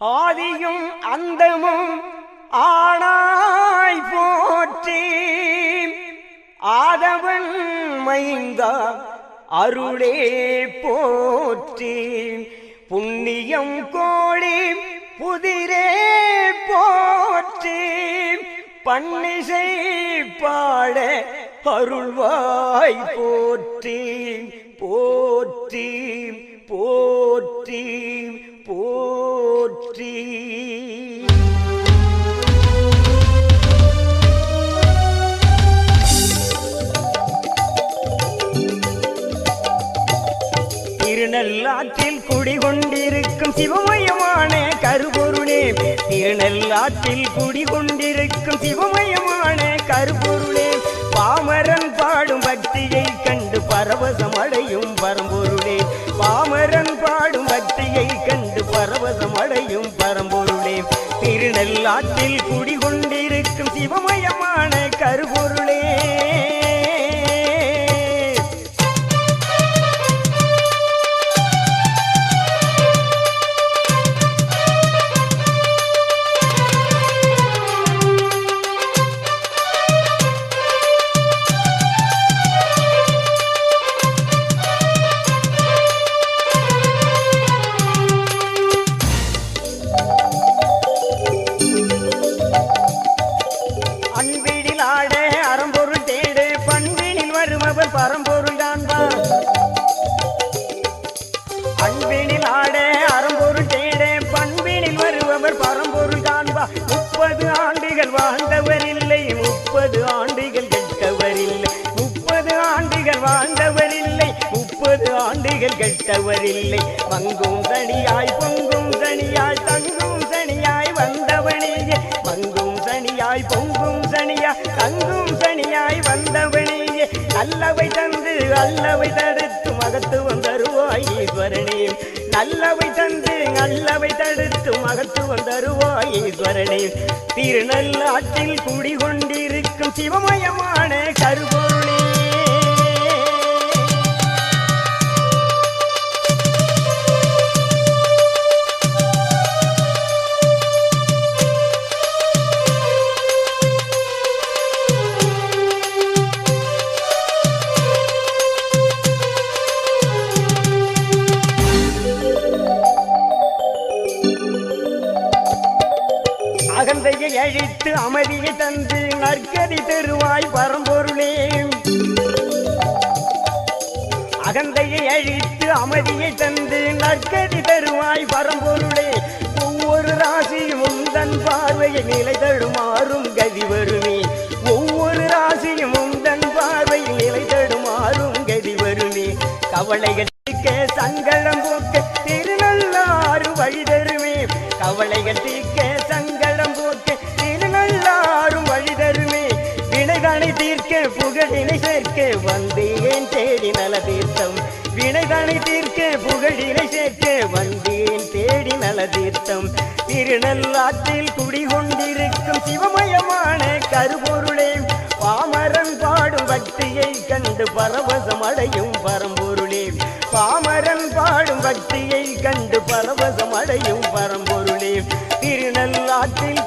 ஆதியும் அந்தமும் ஆனாய் போற்றி ஆதவன் மைந்தா அருளே போற்றி புண்ணியம் கோழி புதிரே போற்றி பன்னிசை பாட அருள்வாய் போற்றி போற்றி போற்றி திருநள்ளாற்றில் குடிகொண்டிருக்கும் சிவமயமான கருபொருளே திருநள்ளாற்றில் குடிகொண்டிருக்கும் சிவமயமான கருபொருளே பாமரன் பாடும் பக்தியை கண்டு பரவசம் அடையும் பரம்பொருளே. பாமரன் பாடும் பக்தியை கண்டு பரவசம் அடையும் பரம்பொருளே திருநள்ளாற்றில் ஆண்டுகள் கெட்டவர் இல்லை மங்கும் தனியாய் பொங்கும் தனியாய் தங்கும் சனியாய் வந்தவனே. மங்கும் சனியாய் பொங்கும் சனியாய் தங்கும் சனியாய் வந்தவனே. நல்லவை தந்து அல்லவை தடுத்து மகத்துவம் தருவாய் ஈஸ்வரனே. நல்லவை தந்து நல்லவை தடுத்து மகத்துவம் தருவாய் ஈஸ்வரனே. திருநள்ளாற்றில் குடிகொண்டிருக்கும் சிவமயமான அகந்தையை அழித்து அமைதியை தந்து நற்கதி தருவாய் பரம்பொருளே. அகந்தையை அழித்து அமைதியை தந்து நற்கதி தருவாய் பரம்பொருளே. ஒவ்வொரு ராசியும் தன் பார்வையை நிலை தடுமாறும் கதி வருமே. ஒவ்வொரு ராசியும் தன் பார்வையில் நிலை தடுமாறும் கதி வருமே. கவலைகள் சங்கடம் போக்க திருநள்ளாறு வழி தருமே. கவலைகள் தீர்க்க புகழினை சேர்க்க வந்தேன் தேடி நல தீர்த்தம்? வினைதனை தீர்க்க புகழினை சேர்க்க வந்தேன் தேடி நல தீர்த்தம்? திருநள்ளாற்றில் குடிகொண்டிருக்கும் சிவமயமான கருபொருளே பாமரன் பாடும் பக்தியை கண்டு பரவசம் அடையும் பரம்பொருளே. பாமரன் பாடும் பக்தியை கண்டு பரவசம் அடையும் பரம்பொருளே. திருநல்லாற்றில்